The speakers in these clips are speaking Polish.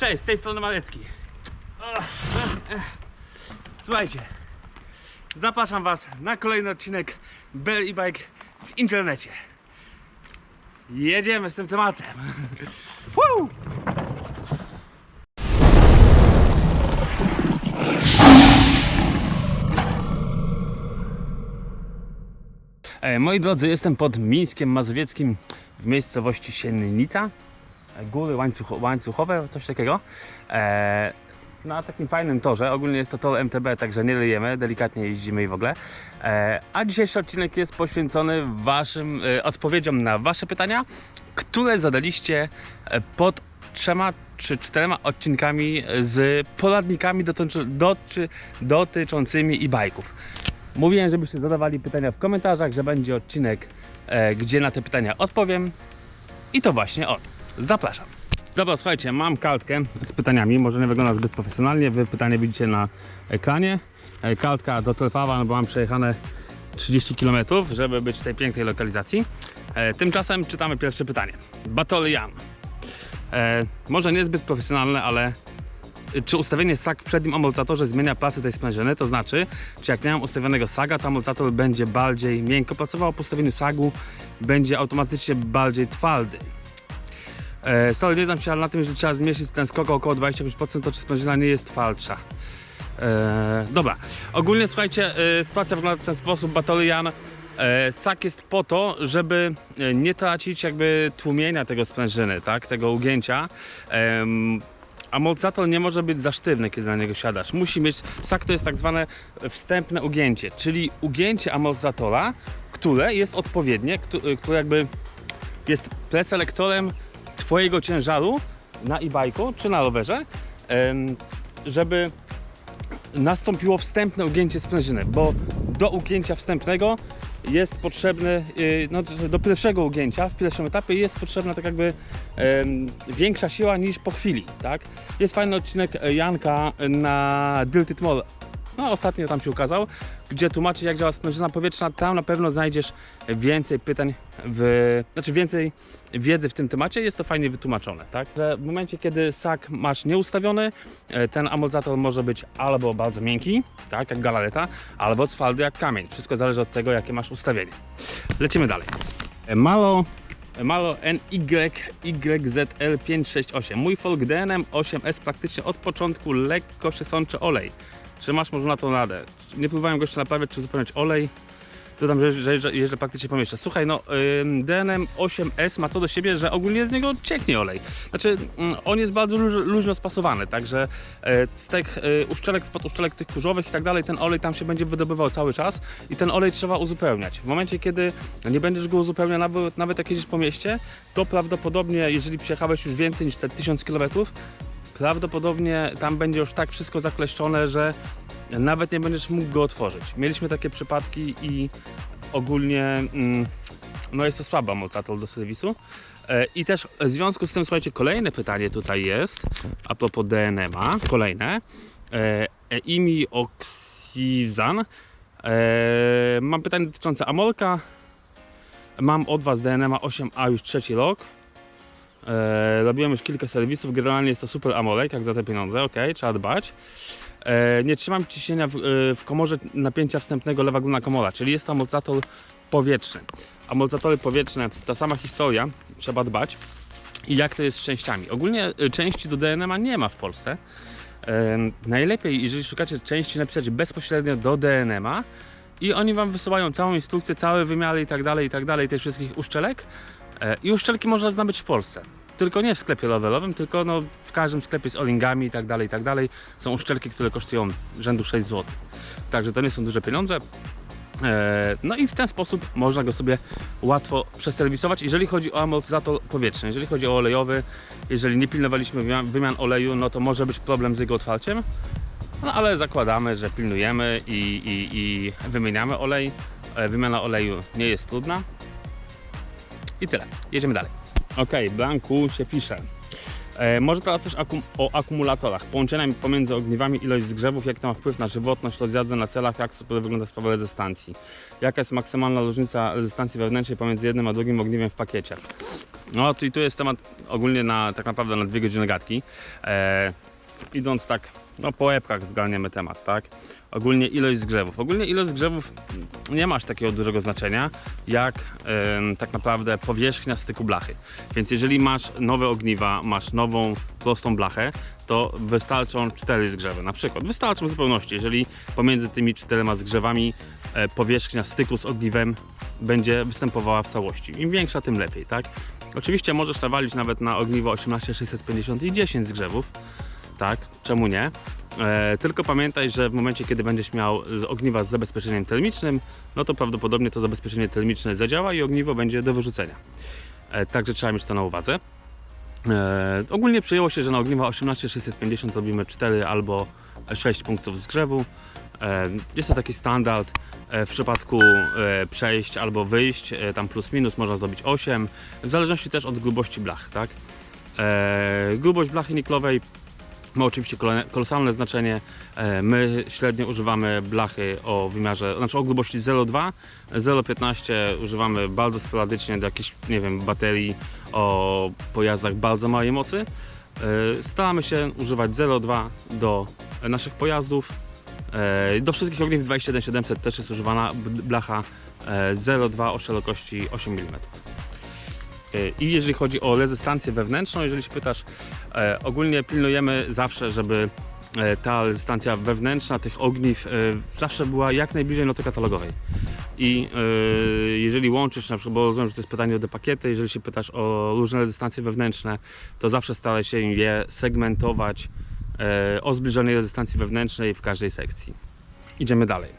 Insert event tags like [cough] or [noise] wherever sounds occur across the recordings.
Cześć, z tej strony Malecki. Słuchajcie, zapraszam Was na kolejny odcinek Bell i Bike w internecie. Jedziemy z tym tematem. [laughs] Woo! E, Moi drodzy, jestem pod Mińskiem Mazowieckim w miejscowości Siennica. Góry łańcuch, łańcuchowe, coś takiego. E, na takim fajnym torze. Ogólnie jest to tor MTB, także nie lejemy, delikatnie jeździmy i w ogóle. E, a dzisiejszy odcinek jest poświęcony waszym e, odpowiedziom na wasze pytania, które zadaliście e, pod trzema czy czterema odcinkami z poradnikami dotyczy, doty, dotyczącymi e-bajków. Mówiłem, żebyście zadawali pytania w komentarzach, że będzie odcinek, e, gdzie na te pytania odpowiem. I to właśnie on. Zapraszam. Dobra, słuchajcie, mam kartkę z pytaniami. Może nie wygląda zbyt profesjonalnie. Wy pytanie widzicie na ekranie. E, Kartka dotrwała, no bo mam przejechane 30 km, żeby być w tej pięknej lokalizacji. E, Tymczasem czytamy pierwsze pytanie. Battle Jan. E, może niezbyt profesjonalne, ale czy ustawienie sag w przednim amortyzatorze zmienia pracę tej sprężyny? To znaczy, czy jak nie mam ustawionego saga, to amortyzator będzie bardziej miękko pracował, po ustawieniu sagu będzie automatycznie bardziej twardy. E, sorry, nie znam się, ale na tym, że trzeba zmieścić ten skok o około 25%, to czy sprężyna nie jest twardsza. E, dobra, ogólnie słuchajcie, e, sytuacja wygląda w ten sposób, Batalian e, Sak jest po to, żeby e, nie tracić jakby tłumienia tego sprężyny, tak, tego ugięcia. Em, amortyzator nie może być za sztywny, kiedy na niego siadasz. Musi mieć, sak to jest tak zwane wstępne ugięcie, czyli ugięcie amortyzatora, które jest odpowiednie, któ- które jakby jest preselektorem twojego ciężaru na e-bike'u czy na rowerze, żeby nastąpiło wstępne ugięcie sprężyny, bo do ugięcia wstępnego jest potrzebny, yy, no, do pierwszego ugięcia w pierwszym etapie jest potrzebna tak jakby większa siła niż po chwili, tak? Jest fajny odcinek e, Janka na Dilted Mall, no ostatnio tam się ukazał, gdzie tłumaczy jak działa sprężyna powietrzna, tam na pewno znajdziesz więcej pytań, w, znaczy więcej wiedzy w tym temacie, jest to fajnie wytłumaczone, tak? Że w momencie kiedy sak masz nieustawiony, e, ten amortyzator może być albo bardzo miękki, tak, jak galareta, albo twardy jak kamień. Wszystko zależy od tego, jakie masz ustawienie. Lecimy dalej. E, Malo Malo NYYZL568. Mój Folk DNM 8S praktycznie od początku lekko się sączy olej. Czy masz może na to radę? Nie próbowałem go jeszcze naprawiać czy uzupełniać olej. Dodam, że, że, że praktycznie po. Słuchaj, no DNM 8S ma to do siebie, że ogólnie z niego cieknie olej. Znaczy, mm, on jest bardzo luź, luźno spasowany, także e, z tych e, uszczelek, spod uszczelek tych kurzowych i tak dalej, ten olej tam się będzie wydobywał cały czas i ten olej trzeba uzupełniać. W momencie, kiedy nie będziesz go uzupełniał, nawet, nawet jak jedziesz po mieście, to prawdopodobnie, jeżeli przejechałeś już więcej niż te 1000 km, prawdopodobnie tam będzie już tak wszystko zakleszczone, że nawet nie będziesz mógł go otworzyć. Mieliśmy takie przypadki i ogólnie mm, no jest to słaby amortyzator do serwisu. E, I też w związku z tym, słuchajcie, kolejne pytanie tutaj jest a propos DNM-a, kolejne. E, Imi Oxizan. E, mam pytanie dotyczące Amolka. Mam od Was DNM 8A już trzeci rok. E, robiłem już kilka serwisów, generalnie jest to super amolek, jak za te pieniądze, ok, trzeba dbać. E, nie trzymam ciśnienia w, e, w komorze napięcia wstępnego lewa górna komora, czyli jest to amortyzator powietrzny. Amortyzatory powietrzne, ta sama historia, trzeba dbać. I jak to jest z częściami? Ogólnie e, części do DNM-a nie ma w Polsce. Najlepiej, jeżeli szukacie części, napisać bezpośrednio do DNM-a i oni Wam wysyłają całą instrukcję, całe wymiary i tak dalej, i tak dalej, tych wszystkich uszczelek. E, I uszczelki można zdobyć w Polsce. Tylko nie w sklepie rowerowym, tylko no w każdym sklepie z olingami i tak dalej, i tak dalej. Są uszczelki, które kosztują rzędu 6 zł. Także to nie są duże pieniądze. E, No i w ten sposób można go sobie łatwo przeserwisować, jeżeli chodzi o amortyzator powietrzny. Jeżeli chodzi o olejowy, jeżeli nie pilnowaliśmy wymian, wymian oleju, no to może być problem z jego otwarciem. No ale zakładamy, że pilnujemy i, i, i wymieniamy olej. E, Wymiana oleju nie jest trudna. I tyle. Jedziemy dalej. Ok, Blanku się pisze. E, może teraz coś akum o akumulatorach. Połączenia pomiędzy ogniwami, ilość zgrzewów, jak to ma wpływ na żywotność, rozjazdy na celach, jak super wygląda sprawa rezystancji. Jaka jest maksymalna różnica rezystancji wewnętrznej pomiędzy jednym a drugim ogniwem w pakiecie. No i tu jest temat ogólnie na tak naprawdę na dwie godziny gadki. E, idąc tak, no po łebkach zgarniemy temat, tak? Ogólnie ilość zgrzewów. Ogólnie ilość zgrzewów nie ma aż takiego dużego znaczenia, jak em, tak naprawdę powierzchnia styku blachy. Więc jeżeli masz nowe ogniwa, masz nową prostą blachę, to wystarczą cztery zgrzewy. Na przykład wystarczą w zupełności, jeżeli pomiędzy tymi czterema zgrzewami e, powierzchnia styku z ogniwem będzie występowała w całości. Im większa, tym lepiej, tak? Oczywiście możesz nawalić nawet na ogniwo 18650 i 10 zgrzewów, tak? Czemu nie? E, tylko pamiętaj, że w momencie, kiedy będziesz miał ogniwa z zabezpieczeniem termicznym, no to prawdopodobnie to zabezpieczenie termiczne zadziała i ogniwo będzie do wyrzucenia. E, także trzeba mieć to na uwadze. E, ogólnie przyjęło się, że na ogniwa 18650 robimy 4 albo 6 punktów zgrzewu. E, jest to taki standard. E, w przypadku e, przejść albo wyjść, e, tam plus minus można zrobić 8, w zależności też od grubości blach, tak? E, grubość blachy niklowej ma oczywiście kolosalne znaczenie. E, My średnio używamy blachy o wymiarze, znaczy o grubości 0,2, 0,15 używamy bardzo sporadycznie do jakichś, nie wiem, baterii o pojazdach bardzo małej mocy. E, Staramy się używać 0,2 do naszych pojazdów. E, Do wszystkich ogniw 27700 też jest używana blacha e, 0,2 o szerokości 8 mm. I jeżeli chodzi o rezystancję wewnętrzną, jeżeli się pytasz, e, ogólnie pilnujemy zawsze, żeby e, ta rezystancja wewnętrzna tych ogniw e, zawsze była jak najbliżej noty katalogowej. I jeżeli łączysz, na przykład, bo rozumiem, że to jest pytanie o depakiety, jeżeli się pytasz o różne rezystancje wewnętrzne, to zawsze staraj się je segmentować o zbliżonej rezystancji wewnętrznej w każdej sekcji. Idziemy dalej.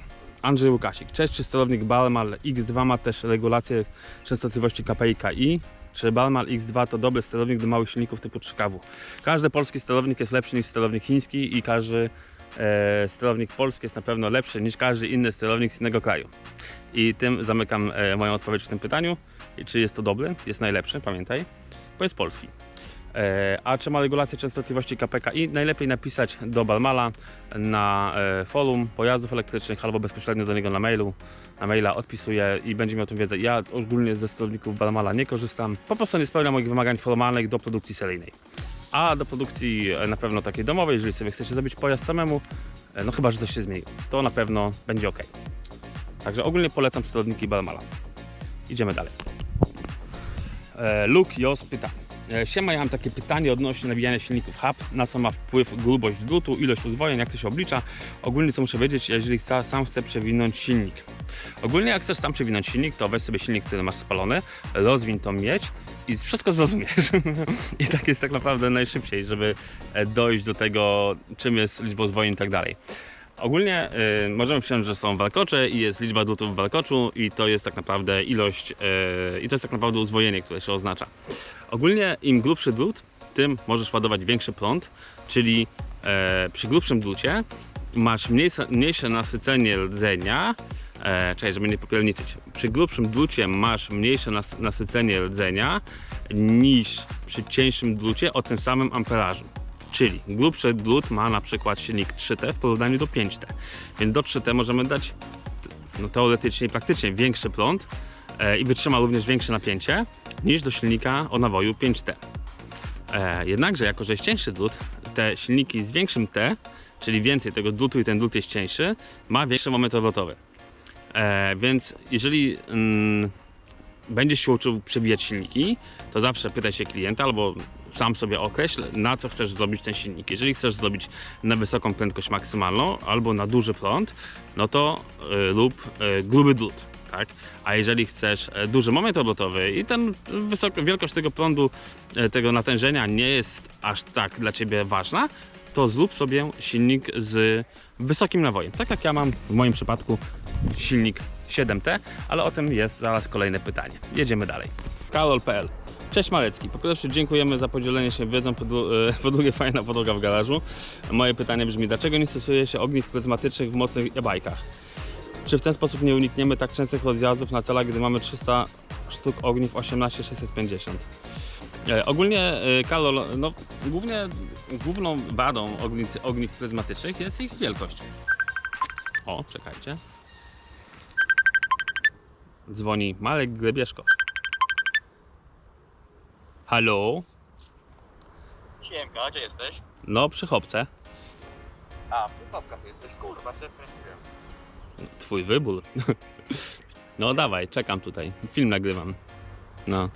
Andrzej Łukasik. Cześć, czy sterownik Balmal X2 ma też regulację częstotliwości KPI KI? Czy Balmal X2 to dobry sterownik do małych silników typu 3kW? Każdy polski sterownik jest lepszy niż sterownik chiński i każdy e, sterownik polski jest na pewno lepszy niż każdy inny sterownik z innego kraju. I tym zamykam e, moją odpowiedź w tym pytaniu. I czy jest to dobry? Jest najlepszy, pamiętaj, bo jest polski. E, A czy ma regulację częstotliwości KPKI? Najlepiej napisać do Balmala na e, forum pojazdów elektrycznych albo bezpośrednio do niego na mailu. Na maila odpisuję i będzie miał o tym wiedzę. Ja ogólnie ze sterowników Balmala nie korzystam. Po prostu nie spełnia moich wymagań formalnych do produkcji seryjnej. A do produkcji e, na pewno takiej domowej, jeżeli sobie chcecie zrobić pojazd samemu, no chyba, że coś się zmieni, to na pewno będzie ok. Także ogólnie polecam sterowniki Balmala. Idziemy dalej. Luke Jos pyta. E, Siema, ja mam takie pytanie odnośnie nawijania silników hub. Na co ma wpływ grubość drutu, ilość uzwojeń, jak to się oblicza? Ogólnie co muszę wiedzieć, jeżeli chcę, sam chcę przewinąć silnik. Ogólnie jak chcesz sam przewinąć silnik, to weź sobie silnik, który masz spalony, rozwiń tą miedź i wszystko zrozumiesz. [laughs] I tak jest tak naprawdę najszybciej, żeby e, dojść do tego, czym jest liczba uzwojeń i tak dalej. Ogólnie y, możemy przyjąć, że są warkocze i jest liczba drutów w warkoczu i to jest tak naprawdę ilość, y, i to jest tak naprawdę uzwojenie, które się oznacza. Ogólnie im grubszy drut, tym możesz ładować większy prąd, czyli e, przy grubszym drucie masz mniejsze, mniejsze nasycenie rdzenia, e, czekaj, żeby nie popierniczyć, przy grubszym drucie masz mniejsze nas, nasycenie rdzenia niż przy cieńszym drucie o tym samym amperażu. Czyli grubszy drut ma na przykład silnik 3T w porównaniu do 5T. Więc do 3T możemy dać no, teoretycznie i praktycznie większy prąd e, i wytrzyma również większe napięcie niż do silnika o nawoju 5T. E, jednakże, jako że jest cieńszy drut, te silniki z większym T, czyli więcej tego drutu i ten drut jest cieńszy, ma większy moment obrotowy. E, więc jeżeli mm, będziesz się uczył przebijać silniki, to zawsze pytaj się klienta albo sam sobie określ, na co chcesz zrobić ten silnik. Jeżeli chcesz zrobić na wysoką prędkość maksymalną albo na duży prąd, no to y, lub y, gruby drut. Tak? A jeżeli chcesz e, duży moment obrotowy i ten wysok, wielkość tego prądu, e, tego natężenia nie jest aż tak dla Ciebie ważna, to zrób sobie silnik z wysokim nawojem. Tak jak ja mam w moim przypadku silnik 7T, ale o tym jest zaraz kolejne pytanie. Jedziemy dalej. Karol.pl Cześć Malecki. Po pierwsze dziękujemy za podzielenie się wiedzą, po, e, po drugie fajna podłoga w garażu. Moje pytanie brzmi, dlaczego nie stosuje się ogniw pryzmatycznych w mocnych e-bajkach? Czy w ten sposób nie unikniemy tak częstych rozjazdów na celach, gdy mamy 300 sztuk ogniw 18650? E, ogólnie, e, Karol, no głównie, główną wadą ogniw, ogniw pryzmatycznych jest ich wielkość. O, czekajcie. Dzwoni Marek Grebieszko. Halo? Siemka, gdzie jesteś? No, przy chopce. A, w Wrocławkach jesteś, kurwa, się przestraszyłem. Twój wybór. [laughs] No dawaj, czekam tutaj. Film nagrywam. No.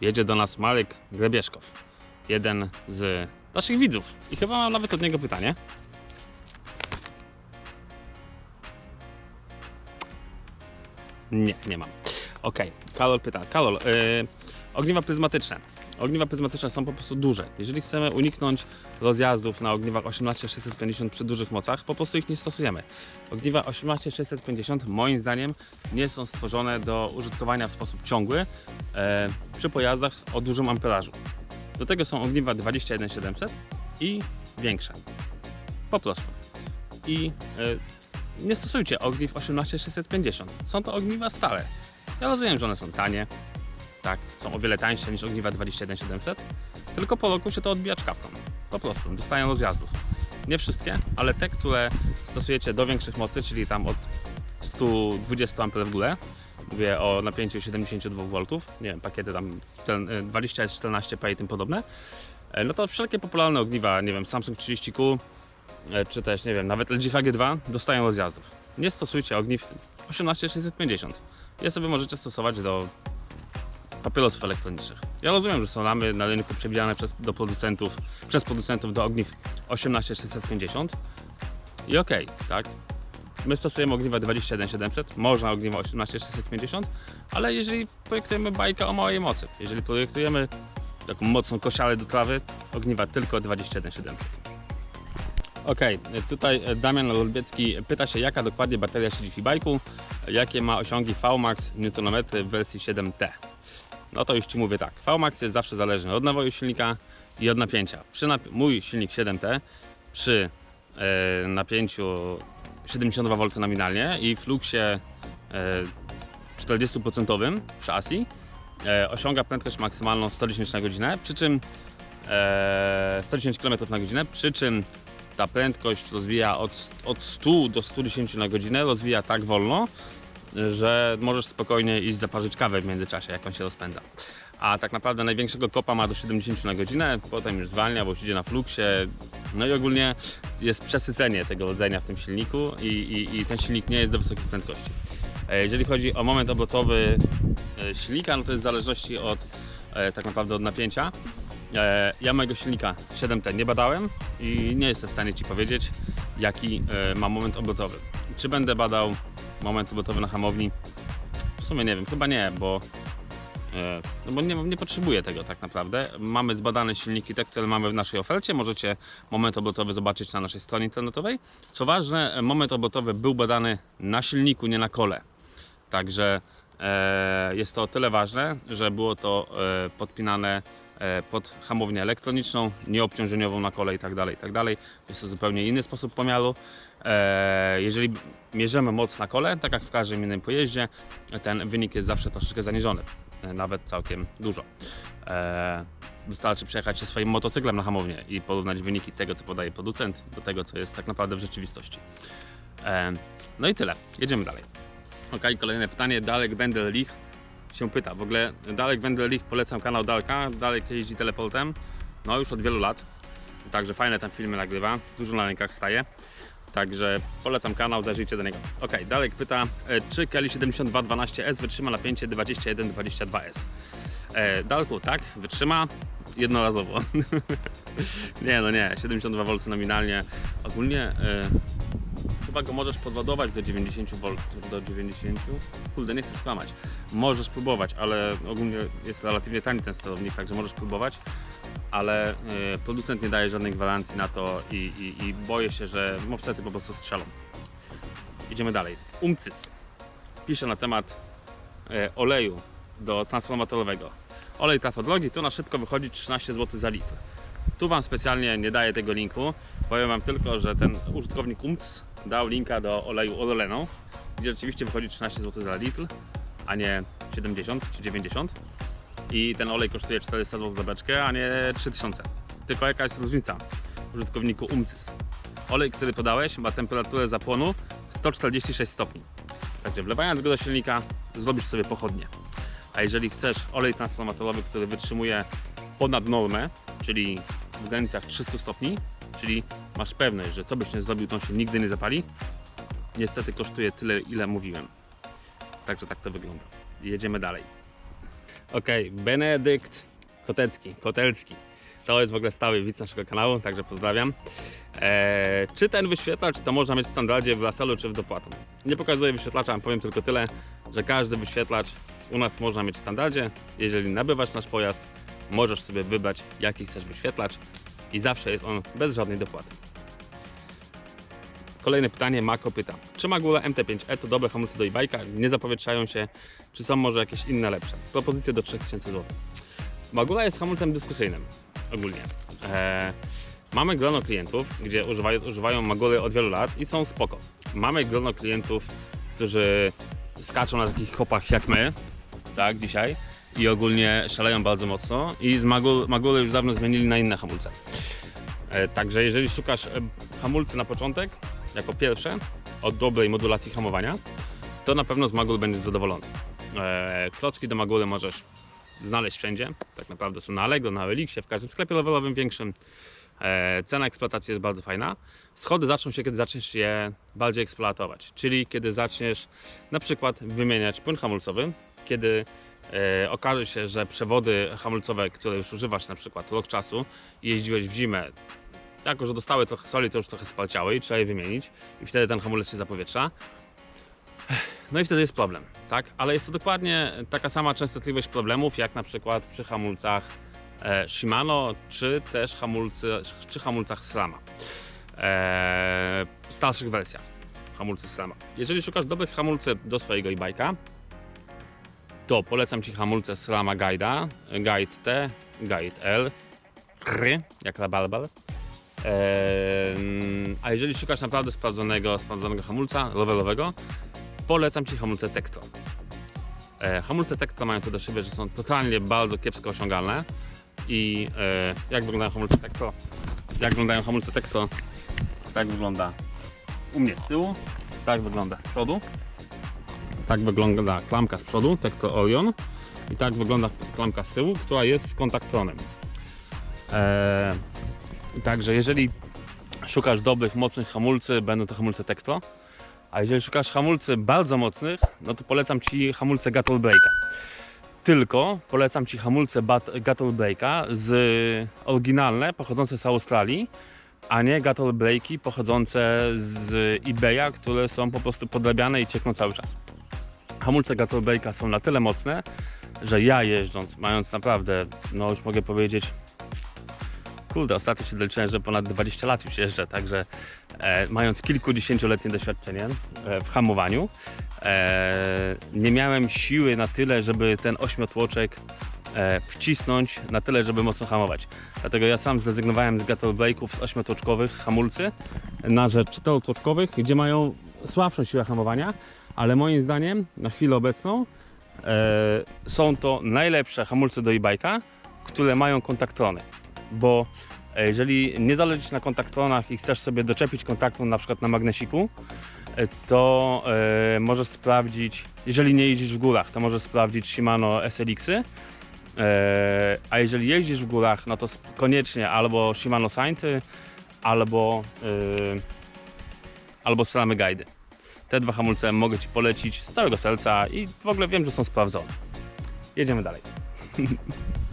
Jedzie do nas Marek Grebieszkow. Jeden z naszych widzów. I chyba mam nawet od niego pytanie. Nie, nie mam. Okej, Karol pyta. Karol, yy, ogniwa pryzmatyczne. Ogniwa pryzmatyczne są po prostu duże. Jeżeli chcemy uniknąć rozjazdów na ogniwach 18650 przy dużych mocach, po prostu ich nie stosujemy. Ogniwa 18650 moim zdaniem nie są stworzone do użytkowania w sposób ciągły e, przy pojazdach o dużym amperażu. Do tego są ogniwa 21700 i większe. Po prostu. I e, nie stosujcie ogniw 18650. Są to ogniwa stare. Ja rozumiem, że one są tanie. Tak, są o wiele tańsze niż ogniwa 21700. Tylko po roku się to odbija czkawką. Po prostu, dostają rozjazdów. Nie wszystkie, ale te, które stosujecie do większych mocy, czyli tam od 120 A w górę, mówię o napięciu 72 V, nie wiem, pakiety tam 20 14P i tym podobne, e, no to wszelkie popularne ogniwa, nie wiem, Samsung 30Q, e, czy też, nie wiem, nawet LG HG2 dostają rozjazdów. Nie stosujcie ogniw 18650. Je sobie możecie stosować do papierosów elektronicznych. Ja rozumiem, że są ramy na rynku przewidziane przez, do producentów, przez producentów do ogniw 18650 i okej, tak, My stosujemy ogniwa 21700, można ogniwa 18650, ale jeżeli projektujemy bajkę o małej mocy, jeżeli projektujemy taką mocną kosiarę do trawy, ogniwa tylko 21700. Ok, tutaj Damian Lulbiecki pyta się, jaka dokładnie bateria siedzi w e-bike'u, jakie ma osiągi VMAX Nm w wersji 7T. No to już Ci mówię tak, VMAX jest zawsze zależny od nawoju silnika i od napięcia. Przy mój silnik 7T przy e, napięciu 72 V nominalnie i fluxie e, 40% przy ASI e, osiąga prędkość maksymalną 110 na godzinę, przy czym e, 110 km na godzinę, przy czym ta prędkość rozwija od, od 100 do 110 na godzinę, rozwija tak wolno, że możesz spokojnie iść zaparzyć kawę w międzyczasie, jak on się rozpędza. A tak naprawdę największego kopa ma do 70 na godzinę, potem już zwalnia, bo już idzie na fluksie. No i ogólnie jest przesycenie tego rdzenia w tym silniku i, i, i ten silnik nie jest do wysokiej prędkości. E, Jeżeli chodzi o moment obrotowy e, silnika, no to jest w zależności od e, tak naprawdę od napięcia. E, Ja mojego silnika 7T nie badałem i nie jestem w stanie Ci powiedzieć, jaki e, ma moment obrotowy. Czy będę badał moment obrotowy na hamowni? W sumie nie wiem, chyba nie, bo E, No bo nie, nie potrzebuję tego tak naprawdę. Mamy zbadane silniki, te, które mamy w naszej ofercie. Możecie moment obrotowy zobaczyć na naszej stronie internetowej. Co ważne, moment obrotowy był badany na silniku, nie na kole. Także e, jest to o tyle ważne, że było to e, podpinane pod hamownię elektroniczną, nieobciążeniową na kole tak tak dalej. Jest to zupełnie inny sposób pomiaru. E, jeżeli mierzymy moc na kole, tak jak w każdym innym pojeździe, ten wynik jest zawsze troszeczkę zaniżony e, nawet całkiem dużo. E, wystarczy przejechać się swoim motocyklem na hamownię i porównać wyniki tego, co podaje producent, do tego, co jest tak naprawdę w rzeczywistości. E, no i tyle. Jedziemy dalej. Ok, kolejne pytanie. Dalek Wendelich się pyta. W ogóle Dalek Wendelich polecam kanał Dalka. Dalek jeździ teleportem. No już od wielu lat. Także fajne tam filmy nagrywa. Dużo na rękach staje. Także polecam kanał, zajrzyjcie do niego. Ok, Dalek pyta, e, czy Kelly 7212S wytrzyma napięcie 21-22S? E, Dalku, tak, wytrzyma jednorazowo. [laughs] nie, no nie, 72 V nominalnie. Ogólnie e, chyba go możesz podładować do 90 V, do 90. Kurde, nie chcę skłamać. Możesz próbować, ale ogólnie jest relatywnie tani ten sterownik, także możesz próbować ale y, producent nie daje żadnej gwarancji na to i, i, i boję się, że mowsety po prostu strzelą. Idziemy dalej. Umcys pisze na temat y, oleju do transformatorowego. Olej trafodrogi to na szybko wychodzi 13 zł za litr. Tu Wam specjalnie nie daję tego linku. Powiem Wam tylko, że ten użytkownik UMC dał linka do oleju Orlenu, gdzie rzeczywiście wychodzi 13 zł za litr, a nie 70 czy 90 i ten olej kosztuje 400 zł za beczkę, a nie 3000. Tylko jaka jest różnica użytkowniku UMCIS? Olej, który podałeś ma temperaturę zapłonu 146 stopni. Także wlewając go do silnika zrobisz sobie pochodnie. A jeżeli chcesz olej transformatorowy, który wytrzymuje ponad normę, czyli w granicach 300 stopni, czyli masz pewność, że co byś nie zrobił, to się nigdy nie zapali, niestety kosztuje tyle, ile mówiłem. Także tak to wygląda. Jedziemy dalej. Ok, Benedykt Kotecki, Kotelski. To jest w ogóle stały widz naszego kanału, także pozdrawiam. Eee, czy ten wyświetlacz to można mieć w standardzie w Laselu czy w dopłatą? Nie pokazuję wyświetlacza, powiem tylko tyle, że każdy wyświetlacz u nas można mieć w standardzie. Jeżeli nabywasz nasz pojazd, możesz sobie wybrać jaki chcesz wyświetlacz i zawsze jest on bez żadnej dopłaty. Kolejne pytanie, Mako pyta, czy Magula MT5e to dobre hamulce do e-bike'a, nie zapowietrzają się, czy są może jakieś inne lepsze? Propozycje do 3000 zł. Magula jest hamulcem dyskusyjnym ogólnie. Eee, mamy grono klientów, gdzie używają, używają Maguly od wielu lat i są spoko. Mamy grono klientów, którzy skaczą na takich hopach jak my, tak, dzisiaj i ogólnie szaleją bardzo mocno i z Magul, Maguly już dawno zmienili na inne hamulce. E, Także jeżeli szukasz e, hamulcy na początek, jako pierwsze, od dobrej modulacji hamowania, to na pewno z Magul będziesz zadowolony. E, Klocki do Maguly możesz znaleźć wszędzie. Tak naprawdę są na Allegro, na Elixie, w każdym sklepie levelowym większym. E, Cena eksploatacji jest bardzo fajna. Schody zaczną się, kiedy zaczniesz je bardziej eksploatować, czyli kiedy zaczniesz na przykład wymieniać płyn hamulcowy, kiedy e, okaże się, że przewody hamulcowe, które już używasz na przykład rok czasu i jeździłeś w zimę, jako że dostały trochę soli, to już trochę spalciały i trzeba je wymienić i wtedy ten hamulec się zapowietrza. No i wtedy jest problem, tak? Ale jest to dokładnie taka sama częstotliwość problemów, jak na przykład przy hamulcach e, Shimano, czy też hamulcy, czy hamulcach Slama. E, starszych wersjach hamulcy Slama. Jeżeli szukasz dobrych hamulcy do swojego e-bike'a, to polecam Ci hamulce Slama Guide'a, Guide T, Guide L, jak na balbal. Eee, a jeżeli szukasz naprawdę sprawdzonego, sprawdzonego hamulca levelowego, polecam Ci hamulce Tektro. E, hamulce Tektro mają to do siebie, że są totalnie bardzo kiepsko osiągalne i e, jak wyglądają hamulce Tektro? Jak wyglądają hamulce Tektro? Tak wygląda u mnie z tyłu, tak wygląda z przodu, tak wygląda klamka z przodu, Tektro Orion i tak wygląda klamka z tyłu, która jest z kontaktronem. E, Także jeżeli szukasz dobrych, mocnych hamulcy, będą to hamulce Tektro. A jeżeli szukasz hamulcy bardzo mocnych, no to polecam Ci hamulce Gattle Breaka. Tylko polecam Ci hamulce Gattle Breaka z oryginalne, pochodzące z Australii, a nie Gattle Breaki pochodzące z eBaya, które są po prostu podrabiane i ciekną cały czas. Hamulce Gattle Breaka są na tyle mocne, że ja jeżdżąc, mając naprawdę, no już mogę powiedzieć, kurde, ostatnio się doliczyłem, że ponad 20 lat już jeżdżę, także e, mając kilkudziesięcioletnie doświadczenie e, w hamowaniu, e, nie miałem siły na tyle, żeby ten ośmiotłoczek e, wcisnąć na tyle, żeby mocno hamować. Dlatego ja sam zrezygnowałem z Gattle Blake'ów z ośmiotłoczkowych hamulcy na rzecz czterotłoczkowych, gdzie mają słabszą siłę hamowania, ale moim zdaniem na chwilę obecną e, są to najlepsze hamulce do e-bike'a, które mają kontaktrony bo e, jeżeli nie zależy na kontaktronach i chcesz sobie doczepić kontaktron na przykład na magnesiku, e, to e, możesz sprawdzić, jeżeli nie jeździsz w górach, to możesz sprawdzić Shimano SLX-y, a jeżeli jeździsz w górach, no to koniecznie albo Shimano Sainty, albo, e, albo Slamy Guide. Te dwa hamulce mogę Ci polecić z całego serca i w ogóle wiem, że są sprawdzone. Jedziemy dalej. [laughs]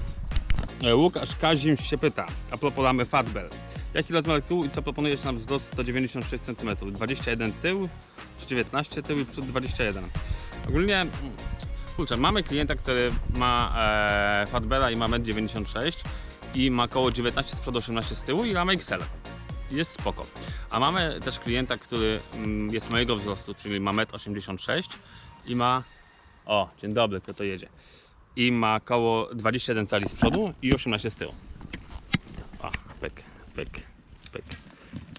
E, Łukasz Kazim się pyta, a propos ramy Fatbel. Jaki rozmiar tyłu i co proponujesz nam wzrost 196 cm? 21 tył czy 19 tył i przód 21? Ogólnie, mm, kurczę, mamy klienta, który ma e, Fatbela i ma 1,96 m i ma około 19 z przodu, 18 z tyłu i ramę XL. Jest spoko. A mamy też klienta, który mm, jest mojego wzrostu, czyli ma 1,86 m i ma... O, dzień dobry, kto to jedzie? I ma około 21 cali z przodu i 18 z tyłu. O, pyk, pyk, pyk,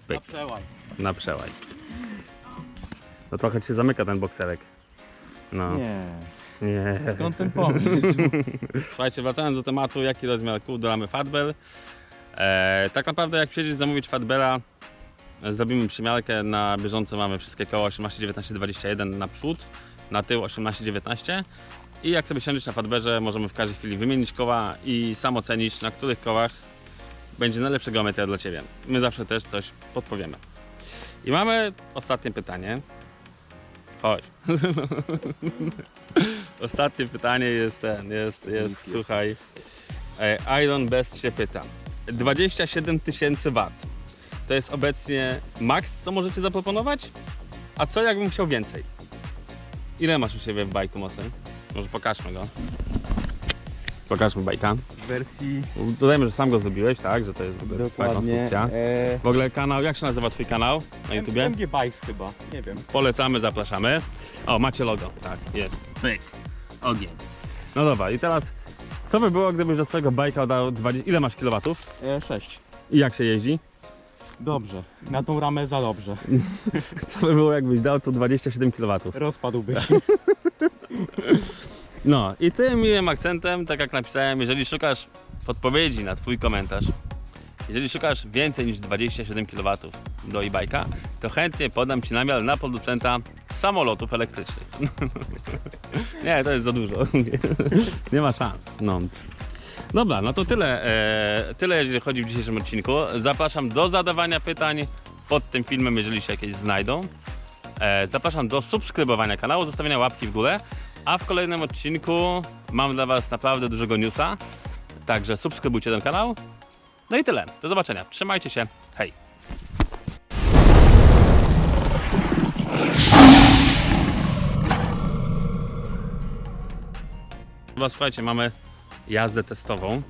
pyk, przełaj. na przełaj. No trochę się zamyka ten bokserek. No, nie. Nie. Skąd ten pomysł? [laughs] Słuchajcie, wracając do tematu, jaki rozmiar kół dolamy Fatbel. E, tak naprawdę jak przyjedziesz zamówić Fatbela, zrobimy przymiarkę, na bieżąco mamy wszystkie koła 18, 19, 21 na przód, na tył 18, 19 I jak sobie siądziesz na Fatberze, możemy w każdej chwili wymienić koła i sam ocenić, na których kołach będzie najlepsza geometria dla Ciebie. My zawsze też coś podpowiemy. I mamy ostatnie pytanie. Chodź. [laughs] Ostatnie pytanie jest ten, jest, jest, słuchaj. E, Iron Best się pyta. 27 tysięcy W. To jest obecnie maks, co możecie zaproponować? A co jakbym chciał więcej? Ile masz u siebie w bajku mocy? Może pokażmy go. Pokażmy bajka. W wersji Dodajmy, że sam go zrobiłeś, tak? Że to jest twoja dokładnie. konstrukcja. E, W ogóle kanał, jak się nazywa twój kanał na YouTubie? MG Bikes chyba, nie wiem. Polecamy, zapraszamy. O, macie logo, tak, jest. Pyk, ogień. No dobra, i teraz, co by było, gdybyś do swojego bajka dał 20... Ile masz kilowatów? E, 6. I jak się jeździ? Dobrze. Na tą ramę za dobrze. [laughs] Co by było, jakbyś dał tu 27 kilowatów? Rozpadłby się. [laughs] No i tym miłym akcentem, tak jak napisałem, jeżeli szukasz podpowiedzi na Twój komentarz, jeżeli szukasz więcej niż 27 kW do e-bike'a, to chętnie podam Ci namiar na producenta samolotów elektrycznych. [laughs] Nie, to jest za dużo. [laughs] Nie ma szans. No. Dobra, no to tyle, e, tyle jeżeli chodzi w dzisiejszym odcinku. Zapraszam do zadawania pytań pod tym filmem, jeżeli się jakieś znajdą. E, zapraszam do subskrybowania kanału, zostawienia łapki w górę. A w kolejnym odcinku mam dla Was naprawdę dużego newsa. Także subskrybujcie ten kanał. No i tyle. Do zobaczenia. Trzymajcie się. Hej. Chyba słuchajcie, mamy jazdę testową.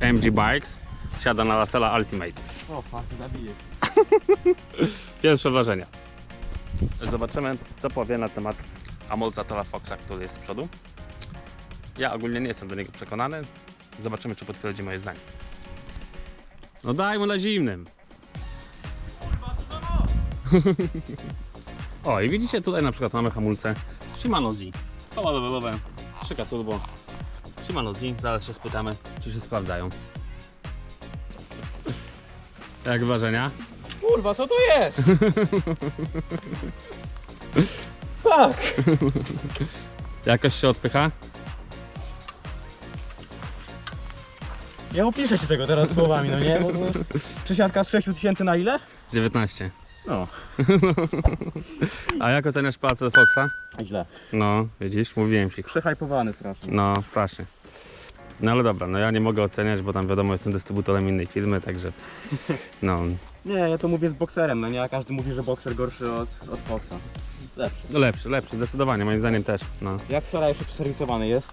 MG Bikes siada na Lasela Ultimate. O, fuck, zabiję. [laughs] Pierwsze wrażenia. Zobaczymy, co powie na temat amortyzatora Foxa, który jest z przodu. Ja ogólnie nie jestem do niego przekonany. Zobaczymy, czy potwierdzi moje zdanie. No daj mu na zimnym. [laughs] o, i widzicie, tutaj na przykład mamy hamulce Shimano Z. Koła levelowe, szyka turbo. Shimano Z, zaraz się spytamy, czy się sprawdzają. Jak wrażenia? Kurwa, co to jest? [laughs] tak. Jakoś się odpycha? Nie opiszę ci tego teraz słowami, no nie? Bo przesiadka z 6000 na ile? 19. No. A jak oceniasz pracę Foxa? Źle. No, widzisz, mówiłem ci. Przehypowany strasznie. No, strasznie. No ale dobra, no ja nie mogę oceniać, bo tam wiadomo, jestem dystrybutorem innej firmy, także no, Nie, ja to mówię z bokserem, no nie? A każdy mówi, że bokser gorszy od, od Foxa. Lepszy. lepszy, lepszy, zdecydowanie, moim zdaniem też, no. Jak wczoraj jeszcze przeserwisowany jest?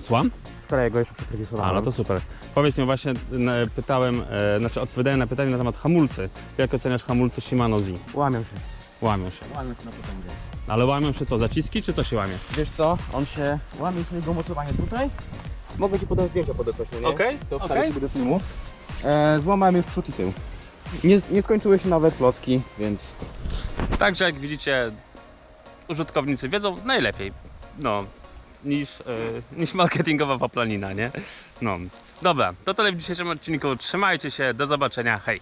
Słucham? Wczoraj go jeszcze przeserwisowałem. A, no to super. Powiedz mi właśnie, n- pytałem, e, znaczy odpowiadałem na pytanie na temat hamulcy. Jak oceniasz hamulce Shimano Z? Łamią się. Łamią się. Łamią się na potęgę. Ale łamią się co, zaciski czy co się łamie? Wiesz co? On się łamie się jego mocowanie tutaj. Mogę ci podać zdjęcia pod coś, nie? Okej, To okej. wstawię sobie do filmu. E, złamałem już przód i tył. Nie, nie skończyły się nawet klocki, więc Także jak widzicie, użytkownicy wiedzą najlepiej, no, niż, e, niż marketingowa paplanina, nie? No, dobra, to tyle w dzisiejszym odcinku, trzymajcie się, do zobaczenia, hej!